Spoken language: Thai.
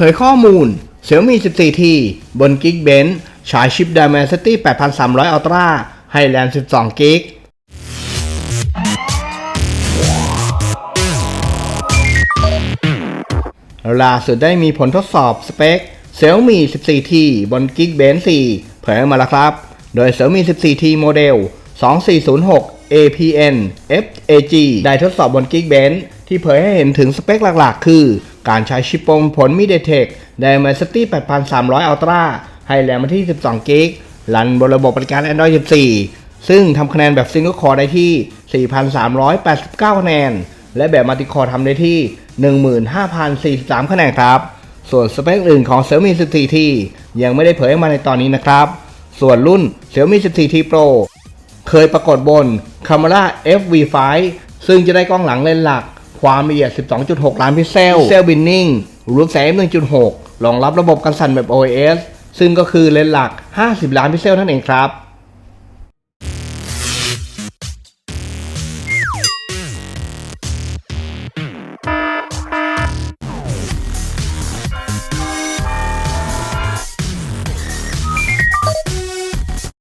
เผยข้อมูล Xiaomi 14T บน Geekbench ฉายชิป Dimensity 8300 Ultra ให้แรม12กิกล่าสุดได้มีผลทดสอบสเปค Xiaomi 14T บน Geekbench 4 เผยมาแล้วครับ โดย Xiaomi 14T โมเดล 2406 APN FAG ได้ทดสอบบน Geekbench ที่เผยให้เห็นถึงสเปคหลักๆ คือ การใช้ชิปปมผล MediaTek Dimensity 8300 Ultra ให้แรมมาที่ 12 กิกรันบนระบบปฏิการ Android 14 ซึ่งทำคะแนนแบบ Single Core ได้ที่ 4,389 คะแนน และแบบมัลติคอร์ทำได้ที่ 15,043 คะแนนครับ ส่วนสเปคอื่นของ Xiaomi 14T ยังไม่ได้เผยมาในตอนนี้นะครับ ส่วนรุ่น Xiaomi 14T Pro เคยปรากฏบน Camera FV5 ซึ่งจะได้กล้องหลังเลนส์หลัก ความละเอียด 12.6 ล้านพิกเซลเซลบินนิ่งรูปแสง1.6รองรับระบบกันสั่นแบบ OIS ซึ่งก็คือเลนส์หลัก 50 ล้านพิกเซลนั่นเองครับ